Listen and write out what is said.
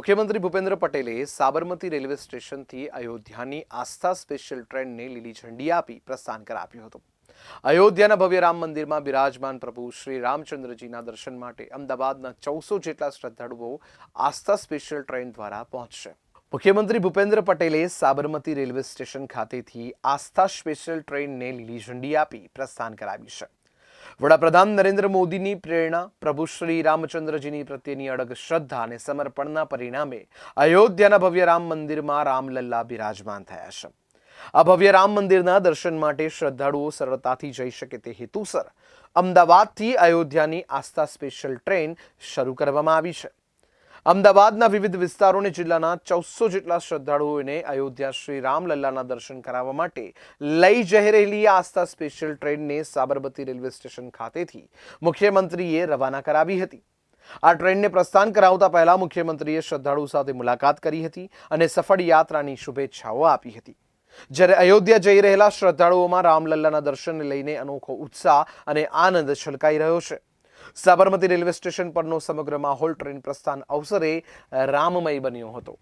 મુખ્યમંત્રી ભૂપેન્દ્ર પટેલે સાબરમતી રેલવે સ્ટેશનથી અયોધ્યાની આસ્થા સ્પેશિયલ ટ્રેનને લીલી ઝંડી આપી પ્રસ્થાન કરાવ્યું હતું. અયોધ્યાના ભવ્ય રામ મંદિરમાં બિરાજમાન પ્રભુ શ્રી રામચંદ્રજીના દર્શન માટે અમદાવાદના ચૌસો જેટલા શ્રદ્ધાળુઓ આસ્થા સ્પેશિયલ ટ્રેન દ્વારા પહોંચશે. મુખ્યમંત્રી ભૂપેન્દ્ર પટેલે સાબરમતી રેલવે સ્ટેશન ખાતેથી આસ્થા સ્પેશિયલ ટ્રેનને લીલી ઝંડી આપી પ્રસ્થાન કરાવ્યું છે. વડાપ્રધાન નરેન્દ્ર મોદીની પ્રેરણા, પ્રભુ શ્રી રામચંદ્રજીની પ્રત્યેની અડગ શ્રદ્ધા અને સમર્પણના પરિણામે અયોધ્યાના ભવ્ય રામ મંદિરમાં રામલલ્લા બિરાજમાન થયા છે. આ ભવ્ય રામ મંદિરના દર્શન માટે શ્રદ્ધાળુઓ સરળતાથી જઈ શકે તે હેતુસર અમદાવાદથી અયોધ્યાની આસ્થા સ્પેશિયલ ટ્રેન શરૂ કરવામાં આવી છે. અમદાવાદના વિવિધ વિસ્તારોને જિલ્લાના ચૌસો જેટલા શ્રદ્ધાળુઓને અયોધ્યા શ્રી રામલલ્લાના દર્શન કરાવવા માટે લઈ જઈ રહેલી આસ્થા સ્પેશિયલ ટ્રેનને સાબરમતી રેલવે સ્ટેશન ખાતેથી મુખ્યમંત્રીએ રવાના કરાવી હતી. આ ટ્રેનને પ્રસ્થાન કરાવતા પહેલા મુખ્યમંત્રીએ શ્રદ્ધાળુ સાથે મુલાકાત કરી હતી અને સફળ યાત્રાની શુભેચ્છાઓ આપી હતી. જ્યારે અયોધ્યા જઈ રહેલા શ્રદ્ધાળુઓમાં રામલલ્લાના દર્શનને લઈને અનોખો ઉત્સાહ અને આનંદ છલકાઈ રહ્યો છે. સાબરમતી રેલવે સ્ટેશન પરનો સમગ્ર માહોલ ટ્રેન પ્રસ્થાન અવસરે રામમય બન્યો હતો.